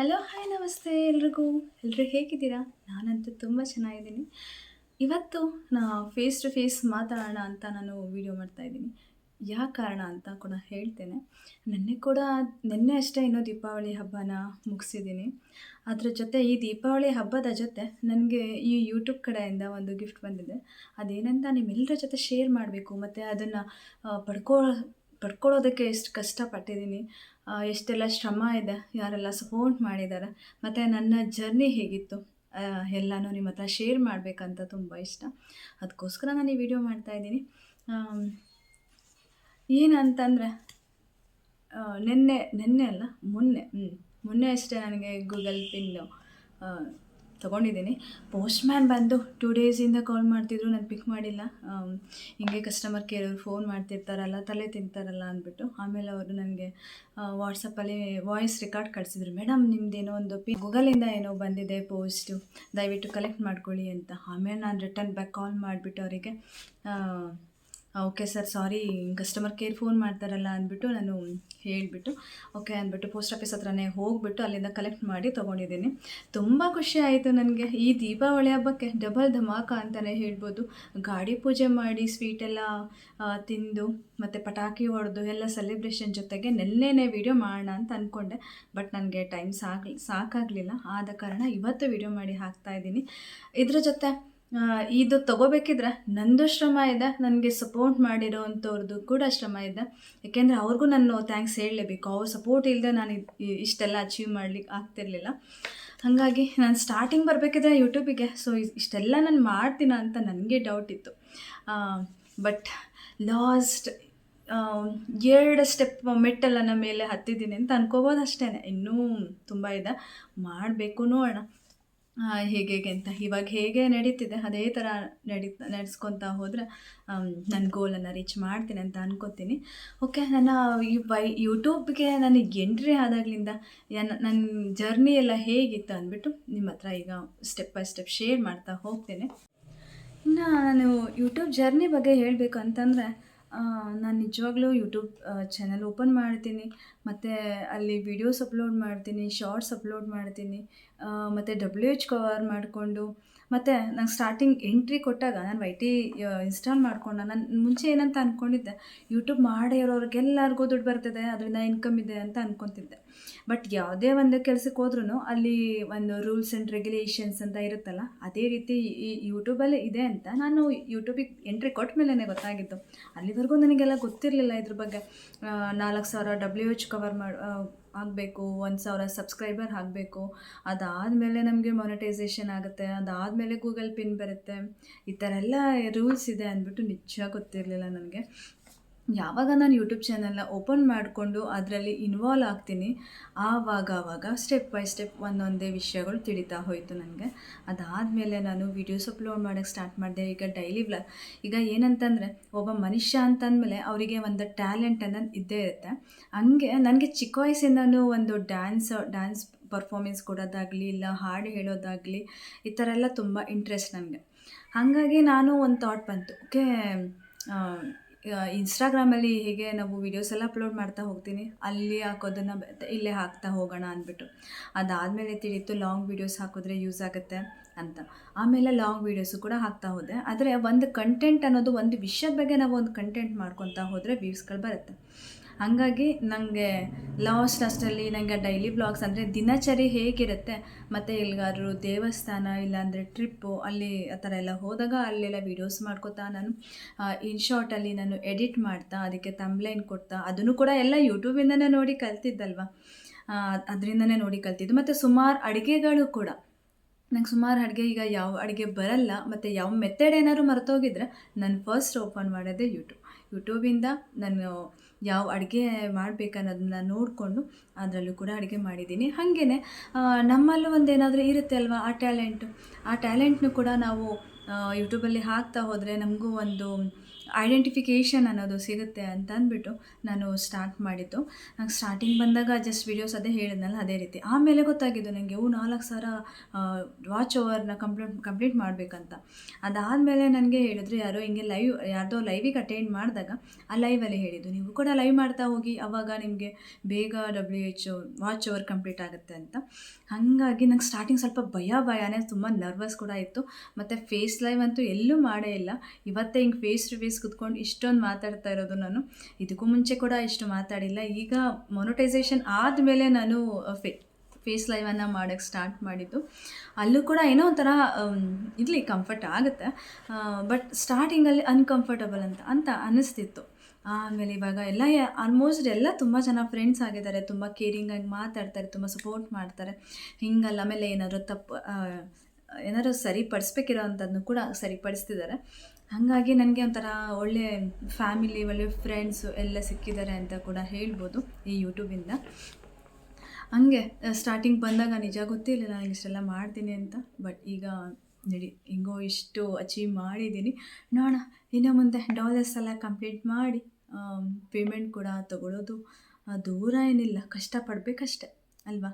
Hello, hi, ನಮಸ್ತೆ ಎಲ್ರಿಗೂ. ಎಲ್ಲರೂ ಹೇಗಿದ್ದೀರಾ? ನಾನಂತೂ ತುಂಬ ಚೆನ್ನಾಗಿದ್ದೀನಿ. ಇವತ್ತು ನಾ ಫೇಸ್ ಟು ಫೇಸ್ ಮಾತಾಡೋಣ ಅಂತ ನಾನು ವೀಡಿಯೋ ಮಾಡ್ತಾಯಿದ್ದೀನಿ ಯಾವ ಕಾರಣ ಅಂತ ಕೂಡ ಹೇಳ್ತೇನೆ. ನೆನ್ನೆ ಕೂಡ, ನಿನ್ನೆ ಅಷ್ಟೇ ಇನ್ನೂ ದೀಪಾವಳಿ ಹಬ್ಬನ ಮುಗಿಸಿದ್ದೀನಿ. ಅದ್ರ ಜೊತೆ ಈ ದೀಪಾವಳಿ ಹಬ್ಬದ ಜೊತೆ ನನಗೆ ಈ ಯೂಟ್ಯೂಬ್ ಕಡೆಯಿಂದ ಒಂದು ಗಿಫ್ಟ್ ಬಂದಿದೆ. ಅದೇನಂತ ನಿಮ್ಮೆಲ್ಲರ ಜೊತೆ ಶೇರ್ ಮಾಡಬೇಕು, ಮತ್ತು ಅದನ್ನು ಪಡ್ಕೋ, ಪಡ್ಕೊಳ್ಳೋದಕ್ಕೆ ಎಷ್ಟು ಕಷ್ಟಪಟ್ಟಿದ್ದೀನಿ. ಎಷ್ಟೆಲ್ಲ ಶ್ರಮ ಇದೆ, ಯಾರೆಲ್ಲ ಸಪೋರ್ಟ್ ಮಾಡಿದ್ದಾರೆ, ಮತ್ತು ನನ್ನ ಜರ್ನಿ ಹೇಗಿತ್ತು ಎಲ್ಲನೂ ನಿಮ್ಮ ಹತ್ರ ಶೇರ್ ಮಾಡಬೇಕಂತ ತುಂಬ ಇಷ್ಟ. ಅದಕ್ಕೋಸ್ಕರ ನಾನು ಈ ವಿಡಿಯೋ ಮಾಡ್ತಾಯಿದ್ದೀನಿ ಏನಂತಂದರೆ ನಿನ್ನೆ ನಿನ್ನೆ ಅಲ್ಲ, ಮೊನ್ನೆ ಹ್ಞೂ ಮೊನ್ನೆ ಅಷ್ಟೇ ನನಗೆ ಗೂಗಲ್ ಪಿನ್ ತೊಗೊಂಡಿದ್ದೀನಿ. ಪೋಸ್ಟ್ಮ್ಯಾನ್ ಬಂದು ಟೂ ಡೇಸಿಂದ ಕಾಲ್ ಮಾಡ್ತಿದ್ರು, ನಾನು ಪಿಕ್ ಮಾಡಿಲ್ಲ. ಹಿಂಗೆ ಕಸ್ಟಮರ್ ಕೇರ್ ಅವ್ರು ಫೋನ್ ಮಾಡ್ತಿರ್ತಾರಲ್ಲ, ತಲೆ ತಿಂತಾರಲ್ಲ ಅಂದ್ಬಿಟ್ಟು ಆಮೇಲೆ ಅವರು ನನಗೆ ವಾಟ್ಸಪ್ಪಲ್ಲಿ ವಾಯ್ಸ್ ರೆಕಾರ್ಡ್ ಕಳಿಸಿದ್ರು. ಮೇಡಮ್ ನಿಮ್ಮದೇನೋ ಒಂದು ಪಿ, ಗೂಗಲಿಂದ ಏನೋ ಬಂದಿದೆ ಪೋಸ್ಟು, ದಯವಿಟ್ಟು ಕಲೆಕ್ಟ್ ಮಾಡ್ಕೊಳ್ಳಿ ಅಂತ. ಆಮೇಲೆ ನಾನು ರಿಟರ್ನ್ ಬ್ಯಾಕ್ ಕಾಲ್ ಮಾಡಿಬಿಟ್ಟು ಅವರಿಗೆ okay sir sorry customer care phone ಮಾಡ್ತಾರಲ್ಲ ಅಂದ್ಬಿಟ್ಟು ನಾನು ಹೇಳಿಬಿಟ್ಟು ಓಕೆ ಅಂದ್ಬಿಟ್ಟು ಪೋಸ್ಟ್ ಆಫೀಸ್ ಹತ್ರನೇ ಹೋಗ್ಬಿಟ್ಟು ಅಲ್ಲಿಂದ ಕಲೆಕ್ಟ್ ಮಾಡಿ ತೊಗೊಂಡಿದ್ದೀನಿ. ತುಂಬ ಖುಷಿ ಆಯಿತು ನನಗೆ. ಈ ದೀಪಾವಳಿ ಹಬ್ಬಕ್ಕೆ ಡಬಲ್ ಧಮಾಕ ಅಂತಲೇ ಹೇಳ್ಬೋದು. ಗಾಡಿ ಪೂಜೆ ಮಾಡಿ ಸ್ವೀಟೆಲ್ಲ ತಿಂದು, ಮತ್ತು ಪಟಾಕಿ ಹೊಡೆದು ಎಲ್ಲ ಸೆಲೆಬ್ರೇಷನ್ ಜೊತೆಗೆ ನೆನ್ನೆನೇ ವೀಡಿಯೋ ಮಾಡೋಣ ಅಂತ ಅಂದ್ಕೊಂಡೆ ಬಟ್ ನನಗೆ ಟೈಮ್ ಸಾಕ್ ಸಾಕಾಗಲಿಲ್ಲ. ಆದ ಕಾರಣ ಇವತ್ತು ವೀಡಿಯೋ ಮಾಡಿ ಹಾಕ್ತಾ ಇದ್ದೀನಿ. ಇದ್ರ ಜೊತೆ ಇದು ತಗೋಬೇಕಿದ್ರೆ ನಂದು ಶ್ರಮ ಇದೆ, ನನಗೆ ಸಪೋರ್ಟ್ ಮಾಡಿರೋ ಅಂಥವ್ರದ್ದು ಕೂಡ ಶ್ರಮ ಇದೆ. ಯಾಕೆಂದರೆ ಅವ್ರಿಗೂ ನಾನು ಥ್ಯಾಂಕ್ಸ್ ಹೇಳಲೇಬೇಕು. ಅವ್ರ ಸಪೋರ್ಟ್ ಇಲ್ಲದೆ ನಾನು ಇಷ್ಟೆಲ್ಲ ಅಚೀವ್ ಮಾಡ್ಲಿಕ್ಕೆ ಆಗ್ತಿರಲಿಲ್ಲ. ಹಾಗಾಗಿ ನಾನು ಸ್ಟಾರ್ಟಿಂಗ್ ಬರಬೇಕಿದ್ರೆ ಯೂಟ್ಯೂಬಿಗೆ ಸೊ ಇಷ್ಟೆಲ್ಲ ನಾನು ಮಾಡ್ತೀನ ಅಂತ ನನಗೆ ಡೌಟ್ ಇತ್ತು. ಬಟ್ ಲಾಸ್ಟ್ ಎರಡು ಸ್ಟೆಪ್ ಮೆಟ್ಟಲನ್ನ ಮೇಲೆ ಹತ್ತಿದ್ದೀನಿ ಅಂತ ಅನ್ಕೋಬೋದು ಅಷ್ಟೇ ಇನ್ನೂ ತುಂಬ ಇದೆ. ಮಾಡಬೇಕು ನೋಡೋಣ. ಹೇಗೆ ಹೇಗೆ ಅಂತ. ಇವಾಗ ಹೇಗೆ ನಡೀತಿದೆ, ಅದೇ ಥರ ನಡಿ, ನಡೆಸ್ಕೊತಾ ಹೋದರೆ ನನ್ನ ಗೋಲನ್ನು ರೀಚ್ ಮಾಡ್ತೀನಿ ಅಂತ ಅನ್ಕೋತೀನಿ. ಓಕೆ ನನ್ನ ಈ ವೈ, ಯೂಟ್ಯೂಬ್ಗೆ ನನಗೆ ಎಂಟ್ರಿ ಆದಾಗಲಿಂದ ನನ್ನ ನನ್ನ ಜರ್ನಿ ಎಲ್ಲ ಹೇಗಿತ್ತು ಅಂದ್ಬಿಟ್ಟು ನಿಮ್ಮ ಹತ್ರ ಈಗ ಸ್ಟೆಪ್ ಬೈ ಸ್ಟೆಪ್ ಶೇರ್ ಮಾಡ್ತಾ ಹೋಗ್ತೇನೆ. ಇನ್ನು ನಾನು ಯೂಟ್ಯೂಬ್ ಜರ್ನಿ ಬಗ್ಗೆ ಹೇಳಬೇಕು ಅಂತಂದರೆ ನಾನು ನಿಜವಾಗ್ಲೂ ಯೂಟ್ಯೂಬ್ ಚಾನಲ್ ಓಪನ್ ಮಾಡ್ತೀನಿ. ಮತ್ತು ಅಲ್ಲಿ ವಿಡಿಯೋಸ್ ಅಪ್ಲೋಡ್ ಮಾಡ್ತೀನಿ ಶಾರ್ಟ್ಸ್ ಅಪ್ಲೋಡ್ ಮಾಡ್ತೀನಿ ಮತ್ತು ಡಬ್ಲ್ಯೂ ಎಚ್ ಕವರ್ ಮಾಡಿಕೊಂಡು. ಮತ್ತು ನಂಗೆ ಸ್ಟಾರ್ಟಿಂಗ್ ಎಂಟ್ರಿ ಕೊಟ್ಟಾಗ ನಾನು ವೈ ಟಿ ಇನ್ಸ್ಟಾಲ್ ಮಾಡ್ಕೊಂಡು. ನಾನು ಮುಂಚೆ ಏನಂತ ಅಂದ್ಕೊಂಡಿದ್ದೆ ಯೂಟ್ಯೂಬ್ ಮಾಡೇ ಇರೋರಿಗೆಲ್ಲರಿಗೂ ದುಡ್ಡು ಬರ್ತದೆ, ಅದರಿಂದ ಇನ್ಕಮ್ ಇದೆ ಅಂತ ಅಂದ್ಕೊತಿದ್ದೆ ಬಟ್ ಯಾವುದೇ ಒಂದು ಕೆಲಸಕ್ಕೆ ಹೋದ್ರೂ ಅಲ್ಲಿ ಒಂದು ರೂಲ್ಸ್ ಆ್ಯಂಡ್ ರೆಗ್ಯುಲೇಷನ್ಸ್ ಅಂತ ಇರುತ್ತಲ್ಲ, ಅದೇ ರೀತಿ ಈ ಯೂಟ್ಯೂಬಲ್ಲಿ ಇದೆ ಅಂತ ನಾನು ಯೂಟ್ಯೂಬಿಗೆ ಎಂಟ್ರಿ ಕೊಟ್ಟ ಮೇಲೇ ಗೊತ್ತಾಗಿತ್ತು. ಅಲ್ಲಿವರೆಗೂ ನನಗೆಲ್ಲ ಗೊತ್ತಿರಲಿಲ್ಲ ಇದ್ರ ಬಗ್ಗೆ. ನಾಲ್ಕು ಸಾವಿರ ಡಬ್ಲ್ಯೂ ಎಚ್ ಕವರ್ ಮಾಡಿ ಆಗಬೇಕು, ಒಂದು ಸಾವಿರ ಸಬ್ಸ್ಕ್ರೈಬರ್ ಆಗಬೇಕು, ಅದಾದಮೇಲೆ ನಮಗೆ ಮೊನಿಟೈಸೇಷನ್ ಆಗುತ್ತೆ, ಅದಾದಮೇಲೆ ಗೂಗಲ್ ಪಿನ್ ಬರುತ್ತೆ. ಈ ಥರ ಎಲ್ಲ ರೂಲ್ಸ್ ಇದೆ ಅಂದ್ಬಿಟ್ಟು ನಿಜ ಗೊತ್ತಿರಲಿಲ್ಲ ನನಗೆ. ಯಾವಾಗ ನಾನು ಯೂಟ್ಯೂಬ್ ಚಾನಲ್ನ ಓಪನ್ ಮಾಡಿಕೊಂಡು ಅದರಲ್ಲಿ ಇನ್ವಾಲ್ವ್ ಆಗ್ತೀನಿ, ಆವಾಗ ಆವಾಗ ಸ್ಟೆಪ್ ಬೈ ಸ್ಟೆಪ್ ಒಂದೊಂದೇ ವಿಷಯಗಳು ತಿಳಿತಾ ಹೋಯಿತು ನನಗೆ. ಅದಾದಮೇಲೆ ನಾನು ವೀಡಿಯೋಸ್ ಅಪ್ಲೋಡ್ ಮಾಡೋಕ್ಕೆ ಸ್ಟಾರ್ಟ್ ಮಾಡಿದೆ. ಈಗ ಡೈಲಿ ಬ್ಲಾಗ್ ಈಗ ಏನಂತಂದರೆ ಒಬ್ಬ ಮನುಷ್ಯ ಅಂತಂದಮೇಲೆ ಅವರಿಗೆ ಒಂದು ಟ್ಯಾಲೆಂಟ್ ಅನ್ನೋದು ಇದ್ದೇ ಇರುತ್ತೆ. ಹಂಗೆ ನನಗೆ ಚಿಕ್ಕ ವಯಸ್ಸಿಂದನೂ ಒಂದು ಡ್ಯಾನ್ಸ್ ಡ್ಯಾನ್ಸ್ ಪರ್ಫಾಮೆನ್ಸ್ ಕೊಡೋದಾಗಲಿ, ಇಲ್ಲ ಹಾಡು ಹೇಳೋದಾಗಲಿ, ಈ ಥರ ಎಲ್ಲ ತುಂಬ ಇಂಟ್ರೆಸ್ಟ್ ನನಗೆ. ಹಾಗಾಗಿ ನಾನು ಒಂದು ಥಾಟ್ ಬಂತು ಓಕೆ ಇನ್ಸ್ಟಾಗ್ರಾಮಲ್ಲಿ ಹೀಗೆ ನಾವು ವೀಡಿಯೋಸ್ ಎಲ್ಲ ಅಪ್ಲೋಡ್ ಮಾಡ್ತಾ ಹೋಗ್ತೀನಿ. ಅಲ್ಲಿ ಹಾಕೋದನ್ನು ಇಲ್ಲೇ ಹಾಕ್ತಾ ಹೋಗೋಣ ಅಂದ್ಬಿಟ್ಟು. ಅದಾದಮೇಲೆ ತಿಳಿತು ಲಾಂಗ್ ವೀಡಿಯೋಸ್ ಹಾಕಿದ್ರೆ ಯೂಸ್ ಆಗುತ್ತೆ ಅಂತ. ಆಮೇಲೆ ಲಾಂಗ್ ವೀಡಿಯೋಸು ಕೂಡ ಹಾಕ್ತಾ ಹೋದೆ. ಆದರೆ ಒಂದು ಕಂಟೆಂಟ್ ಅನ್ನೋದು ಒಂದು ವಿಷಯದ ಬಗ್ಗೆ ನಾವು ಒಂದು ಕಂಟೆಂಟ್ ಮಾಡ್ಕೊತಾ ಹೋದರೆ ವ್ಯೂಸ್ಗಳು ಬರುತ್ತೆ. ಹಾಗಾಗಿ ನನಗೆ ಲಾಸ್ಟ್ ಅಷ್ಟರಲ್ಲಿ ನನಗೆ ಡೈಲಿ ಬ್ಲಾಗ್ಸ್ ಅಂದರೆ ದಿನಚರಿ ಹೇಗಿರುತ್ತೆ? ಮತ್ತು ಎಲ್ಲಿಗಾದ್ರೂ ದೇವಸ್ಥಾನ ಇಲ್ಲಾಂದರೆ ಟ್ರಿಪ್ಪು ಅಲ್ಲಿ ಆ ಥರ ಎಲ್ಲ ಹೋದಾಗ ಅಲ್ಲೆಲ್ಲ ವೀಡಿಯೋಸ್ ಮಾಡ್ಕೋತಾ ನಾನು. ಇನ್ ಶಾರ್ಟಲ್ಲಿ ನಾನು ಎಡಿಟ್ ಮಾಡ್ತಾ, ಅದಕ್ಕೆ ತಂಬ್ಲೈನ್ ಕೊಡ್ತಾ, ಅದನ್ನು ಕೂಡ ಎಲ್ಲ ಯೂಟ್ಯೂಬಿಂದನೇ ನೋಡಿ ಕಲ್ತಿದ್ದಲ್ವ? ಅದರಿಂದನೇ ನೋಡಿ ಕಲ್ತಿದ್ದು. ಮತ್ತು ಸುಮಾರು ಅಡುಗೆಗಳು ಕೂಡ. ನಂಗೆ ಸುಮಾರು ಅಡುಗೆ ಈಗ ಯಾವ ಅಡುಗೆ ಬರಲ್ಲ, ಮತ್ತು ಯಾವ ಮೆಥಡ್ ಏನಾದ್ರು ಮರೆತೋಗಿದ್ರೆ, ನಾನು ಫಸ್ಟ್ ಓಪನ್ ಮಾಡೋದೇ ಯೂಟ್ಯೂಬ್ ಯೂಟ್ಯೂಬಿಂದ ನಾನು ಯಾವ ಅಡುಗೆ ಮಾಡಬೇಕನ್ನೋದನ್ನ ನೋಡಿಕೊಂಡು ಅದರಲ್ಲೂ ಕೂಡ ಅಡುಗೆ ಮಾಡಿದ್ದೀನಿ. ಹಾಗೆಯೇ ನಮ್ಮಲ್ಲೂ ಒಂದು ಏನಾದರೂ ಇರುತ್ತೆ ಅಲ್ವಾ ಆ ಟ್ಯಾಲೆಂಟು? ಆ ಟ್ಯಾಲೆಂಟ್ನು ಕೂಡ ನಾವು ಯೂಟ್ಯೂಬಲ್ಲಿ ಹಾಕ್ತಾ ಹೋದರೆ ನಮಗೂ ಒಂದು ಐಡೆಂಟಿಫಿಕೇಷನ್ ಅನ್ನೋದು ಸಿಗುತ್ತೆ ಅಂತ ಅಂದ್ಬಿಟ್ಟು ನಾನು ಸ್ಟಾರ್ಟ್ ಮಾಡಿದ್ದು. ನಂಗೆ ಸ್ಟಾರ್ಟಿಂಗ್ ಬಂದಾಗ ಜಸ್ಟ್ ವೀಡಿಯೋಸ್ ಅದೇ ಹೇಳಿದ್ನಲ್ಲ, ಅದೇ ರೀತಿ. ಆಮೇಲೆ ಗೊತ್ತಾಗಿದ್ದು ನನಗೆ ಇವು ನಾಲ್ಕು ಸಾವಿರ ವಾಚ್ ಓವರ್ನ ಕಂಪ್ಲೀಟ್ ಕಂಪ್ಲೀಟ್ ಮಾಡಬೇಕಂತ. ಅದಾದಮೇಲೆ ನನಗೆ ಹೇಳಿದ್ರು ಯಾರೋ, ಹಿಂಗೆ ಲೈವ್ ಯಾರ್ದೋ ಲೈವಿಗೆ ಅಟೆಂಡ್ ಮಾಡಿದಾಗ, ಆ ಲೈವಲ್ಲಿ ಹೇಳಿದ್ದು, ನೀವು ಕೂಡ ಲೈವ್ ಮಾಡ್ತಾ ಹೋಗಿ, ಅವಾಗ ನಿಮಗೆ ಬೇಗ W H watch over complete ಆಗುತ್ತೆ ಅಂತ. ಹಾಗಾಗಿ ನಂಗೆ ಸ್ಟಾರ್ಟಿಂಗ್ ಸ್ವಲ್ಪ ಭಯ, ಭಯನೇ, ತುಂಬ ನರ್ವಸ್ ಕೂಡ ಇತ್ತು. ಮತ್ತು ಫೇಸ್ ಲೈವ್ ಅಂತೂ ಎಲ್ಲೂ ಮಾಡೇ ಇಲ್ಲ. ಇವತ್ತೇ ಹಿಂಗೆ ಫೇಸ್ ಟು ಫೇಸ್ ಕುತ್ಕೊಂಡು ಇಷ್ಟೊಂದು ಮಾತಾಡ್ತಾ ಇರೋದು ನಾನು. ಇದಕ್ಕೂ ಮುಂಚೆ ಕೂಡ ಇಷ್ಟು ಮಾತಾಡಿಲ್ಲ. ಈಗ ಮೊನೊಟೈಸೇಷನ್ ಆದಮೇಲೆ ನಾನು ಫೇ ಫೇಸ್ ಲೈವನ್ನು ಮಾಡೋಕ್ಕೆ ಸ್ಟಾರ್ಟ್ ಮಾಡಿದ್ದು. ಅಲ್ಲೂ ಕೂಡ ಏನೋ ಒಂಥರ ಇರಲಿ ಕಂಫರ್ಟ್ ಆಗುತ್ತೆ. ಬಟ್ ಸ್ಟಾರ್ಟಿಂಗಲ್ಲಿ ಅನ್ಕಂಫರ್ಟಬಲ್ ಅಂತ ಅಂತ ಅನ್ನಿಸ್ತಿತ್ತು ಆಮೇಲೆ ಇವಾಗ ಎಲ್ಲ ಆಲ್ಮೋಸ್ಟ್ ಎಲ್ಲ ತುಂಬ ಜನ ಫ್ರೆಂಡ್ಸ್ ಆಗಿದ್ದಾರೆ. ತುಂಬ ಕೇರಿಂಗಾಗಿ ಮಾತಾಡ್ತಾರೆ, ತುಂಬ ಸಪೋರ್ಟ್ ಮಾಡ್ತಾರೆ. ಹಿಂಗಲ್ಲ, ಆಮೇಲೆ ಏನಾದರೂ ತಪ್ಪು ಏನಾದ್ರು ಸರಿಪಡಿಸ್ಬೇಕಿರೋ ಅಂಥದ್ದನ್ನು ಕೂಡ ಸರಿಪಡಿಸ್ತಿದ್ದಾರೆ. ಹಾಗಾಗಿ ನನಗೆ ಒಂಥರ ಒಳ್ಳೆ ಫ್ಯಾಮಿಲಿ, ಒಳ್ಳೆ ಫ್ರೆಂಡ್ಸು ಎಲ್ಲ ಸಿಕ್ಕಿದ್ದಾರೆ ಅಂತ ಕೂಡ ಹೇಳ್ಬೋದು ಈ ಯೂಟ್ಯೂಬಿಂದ. ಹಂಗೆ ಸ್ಟಾರ್ಟಿಂಗ್ ಬಂದಾಗ ನಿಜ ಗೊತ್ತಿರಲಿಲ್ಲ ನಾನು ಇಷ್ಟೆಲ್ಲ ಮಾಡ್ತೀನಿ ಅಂತ. ಬಟ್ ಈಗ ನಡಿ, ಹಿಂಗೋ ಇಷ್ಟು ಅಚೀವ್ ಮಾಡಿದ್ದೀನಿ. ನೋಡೋಣ, ಇನ್ನು ಮುಂದೆ ಡಾಲರ್ಸ್ ಎಲ್ಲ ಕಂಪ್ಲೀಟ್ ಮಾಡಿ ಪೇಮೆಂಟ್ ಕೂಡ ತಗೊಳ್ಳೋದು ದೂರ ಏನಿಲ್ಲ, ಕಷ್ಟಪಡಬೇಕಷ್ಟೆ, ಅಲ್ವಾ?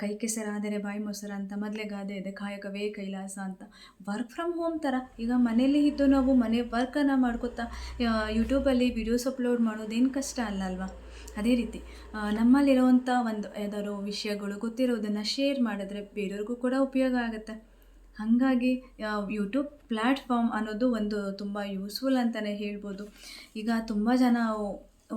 ಕೈ ಕೆಸರಾದರೆ ಬಾಯಿ ಮೊಸರ ಅಂತ, ಮೊದಲೇ ಗಾದೆ ಇದೆ ಕಾಯಕವೇ ಕೈಲಾಸ ಅಂತ. ವರ್ಕ್ ಫ್ರಮ್ ಹೋಮ್ ಥರ, ಈಗ ಮನೇಲಿ ಇದ್ದು ನಾವು ಮನೆ ವರ್ಕನ್ನು ಮಾಡ್ಕೋತಾ ಯೂಟ್ಯೂಬಲ್ಲಿ ವಿಡಿಯೋಸ್ ಅಪ್ಲೋಡ್ ಮಾಡೋದೇನು ಕಷ್ಟ ಅಲ್ಲ ಅಲ್ವಾ? ಅದೇ ರೀತಿ ನಮ್ಮಲ್ಲಿರುವಂಥ ಒಂದು ಯಾವ್ದಾದ್ರು ವಿಷಯಗಳು ಗೊತ್ತಿರೋದನ್ನು ಶೇರ್ ಮಾಡಿದ್ರೆ ಬೇರೆಯವ್ರಿಗೂ ಕೂಡ ಉಪಯೋಗ ಆಗುತ್ತೆ. ಹಾಗಾಗಿ ಯೂಟ್ಯೂಬ್ ಪ್ಲ್ಯಾಟ್ಫಾರ್ಮ್ ಅನ್ನೋದು ಒಂದು ತುಂಬ ಯೂಸ್ಫುಲ್ ಅಂತಲೇ ಹೇಳ್ಬೋದು. ಈಗ ತುಂಬ ಜನ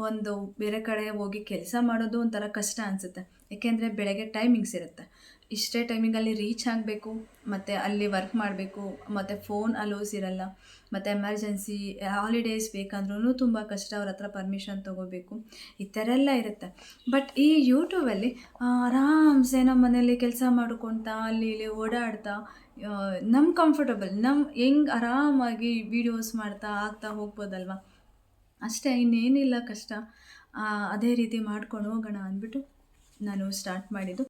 ಒಂದು ಬೇರೆ ಕಡೆ ಹೋಗಿ ಕೆಲಸ ಮಾಡೋದು ಒಂಥರ ಕಷ್ಟ ಅನಿಸುತ್ತೆ. ಏಕೆಂದರೆ ಬೆಳಗ್ಗೆ ಟೈಮಿಂಗ್ಸ್ ಇರುತ್ತೆ. ಇಷ್ಟೇ ಟೈಮಿಂಗಲ್ಲಿ ರೀಚ್ ಆಗಬೇಕು, ಮತ್ತು ಅಲ್ಲಿ ವರ್ಕ್ ಮಾಡಬೇಕು, ಮತ್ತು ಫೋನ್ ಅಲೋಸ್ ಇರಲ್ಲ, ಮತ್ತು ಎಮರ್ಜೆನ್ಸಿ ಹಾಲಿಡೇಸ್ ಬೇಕಂದ್ರೂ ತುಂಬ ಕಷ್ಟ ಅವ್ರ ಹತ್ರ ಪರ್ಮಿಷನ್ ತೊಗೋಬೇಕು. ಈ ಥರ ಎಲ್ಲ ಇರುತ್ತೆ. ಬಟ್ ಈ ಯೂಟ್ಯೂಬಲ್ಲಿ ಆರಾಮ್ಸೆ ನಮ್ಮ ಮನೆಯಲ್ಲಿ ಕೆಲಸ ಮಾಡ್ಕೊತಾ, ಅಲ್ಲಿ ಇಲ್ಲಿ ಓಡಾಡ್ತಾ ನಮ್ಮ ಕಂಫರ್ಟಬಲ್ ನಮ್ಮ ಹೆಂಗೆ ಆರಾಮಾಗಿ ವೀಡಿಯೋಸ್ ಮಾಡ್ತಾ, ಆಗ್ತಾ ಹೋಗ್ಬೋದಲ್ವಾ? ಅಷ್ಟೇ, ಇನ್ನೇನಿಲ್ಲ ಕಷ್ಟ. ಅದೇ ರೀತಿ ಮಾಡ್ಕೊಂಡು ಹೋಗೋಣ ಅಂದ್ಬಿಟ್ಟು ನಾನು ಸ್ಟಾರ್ಟ್ ಮಾಡಿದ್ದು.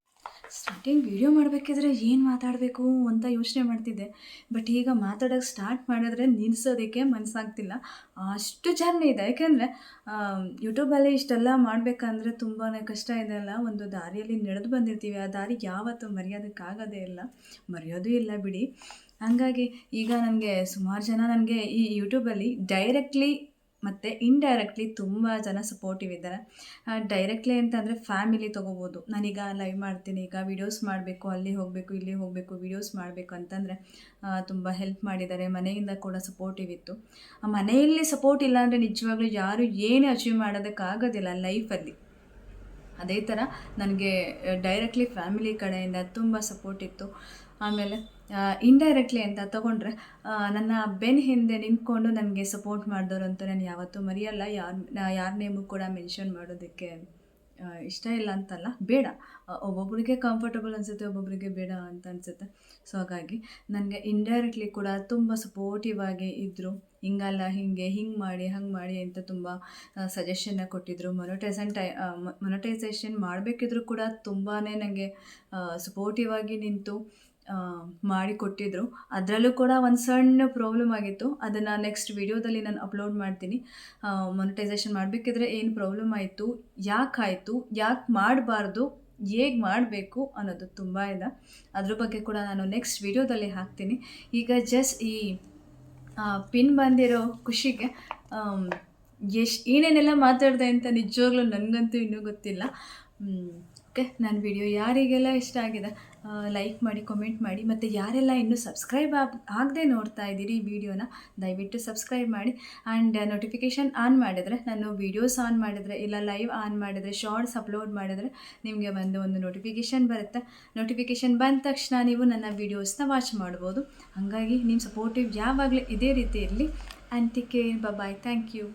ಸ್ಟಾರ್ಟಿಂಗ್ ವೀಡಿಯೋ ಮಾಡಬೇಕಿದ್ರೆ ಏನು ಮಾತಾಡಬೇಕು ಅಂತ ಯೋಚನೆ ಮಾಡ್ತಿದ್ದೆ. ಬಟ್ ಈಗ ಮಾತಾಡೋಕ್ಕೆ ಸ್ಟಾರ್ಟ್ ಮಾಡಿದ್ರೆ ನಿಲ್ಲಿಸೋದಕ್ಕೆ ಮನಸ್ಸಾಗ್ತಿಲ್ಲ ಅಷ್ಟು ಜರ್ನಿ ಇದೆ. ಯಾಕೆಂದರೆ ಯೂಟ್ಯೂಬಲ್ಲಿ ಇಷ್ಟೆಲ್ಲ ಮಾಡಬೇಕಂದ್ರೆ ತುಂಬಾ ಕಷ್ಟ ಇದೆ ಅಲ್ಲ? ಒಂದು ದಾರಿಯಲ್ಲಿ ನಡೆದು ಬಂದಿರ್ತೀವಿ. ಆ ದಾರಿ ಯಾವತ್ತೂ ಮರೆಯೋದಕ್ಕಾಗೋದೇ ಇಲ್ಲ. ಮರೆಯೋದೂ ಇಲ್ಲ ಬಿಡಿ. ಹಾಗಾಗಿ ಈಗ ನನಗೆ ಸುಮಾರು ಜನ ನನಗೆ ಈ ಯೂಟ್ಯೂಬಲ್ಲಿ ಡೈರೆಕ್ಟ್ಲಿ ಮತ್ತು ಇಂಡೈರೆಕ್ಟ್ಲಿ ತುಂಬ ಜನ ಸಪೋರ್ಟಿವ್ ಇದ್ದಾರೆ. ಡೈರೆಕ್ಟ್ಲಿ ಅಂತಂದರೆ ಫ್ಯಾಮಿಲಿ ತೊಗೋಬೋದು. ನಾನೀಗ ಲೈವ್ ಮಾಡ್ತೀನಿ, ಈಗ ವೀಡಿಯೋಸ್ ಮಾಡಬೇಕು, ಅಲ್ಲಿ ಹೋಗಬೇಕು, ಇಲ್ಲಿ ಹೋಗಬೇಕು ವೀಡಿಯೋಸ್ ಮಾಡಬೇಕು ಅಂತಂದರೆ ತುಂಬ ಹೆಲ್ಪ್ ಮಾಡಿದ್ದಾರೆ. ಮನೆಯಿಂದ ಕೂಡ ಸಪೋರ್ಟಿವ್ ಇತ್ತು. ಮನೆಯಲ್ಲಿ ಸಪೋರ್ಟ್ ಇಲ್ಲ ಅಂದರೆ ನಿಜವಾಗ್ಲೂ ಯಾರು ಏನೇ ಅಚೀವ್ ಮಾಡೋದಕ್ಕಾಗೋದಿಲ್ಲ ಲೈಫಲ್ಲಿ ಅದೇ ಥರ ನನಗೆ ಡೈರೆಕ್ಟ್ಲಿ ಫ್ಯಾಮಿಲಿ ಕಡೆಯಿಂದ ತುಂಬ ಸಪೋರ್ಟ್ ಇತ್ತು. ಆಮೇಲೆ ಇಂಡೈರೆಕ್ಟ್ಲಿ ಅಂತ ತಗೊಂಡ್ರೆ ನನ್ನ ಬೆನ್ನ ಹಿಂದೆ ನಿಂತ್ಕೊಂಡು ನನಗೆ ಸಪೋರ್ಟ್ ಮಾಡಿದವ್ರಂತೂ ನಾನು ಯಾವತ್ತೂ ಮರೆಯಲ್ಲ. ಯಾರ ಯಾರ ನೇಮು ಕೂಡ ಮೆನ್ಷನ್ ಮಾಡೋದಕ್ಕೆ ಇಷ್ಟ ಇಲ್ಲ ಅಂತಲ್ಲ. ಬೇಡ. ಒಬ್ಬೊಬ್ಬರಿಗೆ ಕಂಫರ್ಟಬಲ್ ಅನಿಸುತ್ತೆ ಒಬ್ಬೊಬ್ಬರಿಗೆ ಬೇಡ ಅಂತ ಅನಿಸುತ್ತೆ. ಸೊ ಹಾಗಾಗಿ ನನಗೆ ಇಂಡೈರೆಕ್ಟ್ಲಿ ಕೂಡ ತುಂಬ ಸಪೋರ್ಟಿವ್ ಆಗಿ ಇದ್ದರು ಹಿಂಗಲ್ಲ, ಹೀಗೆ, ಹಿಂಗೆ ಮಾಡಿ, ಹಂಗೆ ಮಾಡಿ ಅಂತ ತುಂಬ ಸಜೆಷನ್ನ ಕೊಟ್ಟಿದ್ದರು ಮೊನಟೈಸನ್ ಟೈ ಮೊನಟೈಸೇಷನ್ ಮಾಡಬೇಕಿದ್ರು ಕೂಡ ತುಂಬಾ ನನಗೆ ಸಪೋರ್ಟಿವ್ ಆಗಿ ನಿಂತು. ಆ, ಮಾಡಿಕೊಟ್ಟಿದ್ರು ಅದರಲ್ಲೂ ಕೂಡ ಒಂದು ಸಣ್ಣ ಪ್ರಾಬ್ಲಮ್ ಆಗಿತ್ತು. ಅದನ್ನು ನೆಕ್ಸ್ಟ್ ವಿಡಿಯೋದಲ್ಲಿ ನಾನು ಅಪ್ಲೋಡ್ ಮಾಡ್ತೀನಿ. ಮೊನಿಟೈಸೇಷನ್ ಮಾಡಬೇಕಿದ್ರೆ ಏನು ಪ್ರಾಬ್ಲಮ್ ಆಯಿತು? ಯಾಕೆ ಆಯಿತು? ಯಾಕೆ ಮಾಡಬಾರ್ದು? ಹೇಗೆ ಮಾಡಬೇಕು ಅನ್ನೋದು ತುಂಬ ಇದೆ. ಅದ್ರ ಬಗ್ಗೆ ಕೂಡ ನಾನು ನೆಕ್ಸ್ಟ್ ವಿಡಿಯೋದಲ್ಲಿ ಹಾಕ್ತೀನಿ. ಈಗ ಜಸ್ಟ್ ಈ ಪಿನ್ ಬಂದಿರೋ ಖುಷಿಗೆ ಎಷ್ಟು ಏನೇನೆಲ್ಲ ಮಾತಾಡಿದೆ ಅಂತ ನಿಜವಾಗ್ಲೂ ನನಗಂತೂ ಇನ್ನೂ ಗೊತ್ತಿಲ್ಲ. ಓಕೆ ನನ್ನ ವಿಡಿಯೋ ಯಾರಿಗೆಲ್ಲ ಇಷ್ಟ ಆಗಿದೆ? ಲೈಕ್ ಮಾಡಿ ಕಮೆಂಟ್ ಮಾಡಿ, ಮತ್ತು ಯಾರೆಲ್ಲ ಇನ್ನೂ ಸಬ್ಸ್ಕ್ರೈಬ್ ಆಗ, ಆಗದೆ ನೋಡ್ತಾ ಇದ್ದೀರಿ ಈ ವಿಡಿಯೋನ ದಯವಿಟ್ಟು ಸಬ್ಸ್ಕ್ರೈಬ್ ಮಾಡಿ. ಆ್ಯಂಡ್ ನೋಟಿಫಿಕೇಷನ್ ಆನ್ ಮಾಡಿದರೆ, ನಾನು ವೀಡಿಯೋಸ್ ಆನ್ ಮಾಡಿದರೆ, ಇಲ್ಲ ಲೈವ್ ಆನ್ ಮಾಡಿದರೆ ಶಾರ್ಟ್ಸ್ ಅಪ್ಲೋಡ್ ಮಾಡಿದರೆ, ನಿಮಗೆ ಬಂದು ಒಂದು ನೋಟಿಫಿಕೇಷನ್ ಬರುತ್ತೆ. ನೋಟಿಫಿಕೇಷನ್ ಬಂದ ತಕ್ಷಣ ನೀವು ನನ್ನ ವೀಡಿಯೋಸ್ನ ವಾಚ್ ಮಾಡ್ಬೋದು. ಹಾಗಾಗಿ ನಿಮ್ಮ ಸಪೋರ್ಟಿವ್ ಯಾವಾಗಲೂ ಇದೇ ರೀತಿ ಇರಲಿ. And TK bye thank you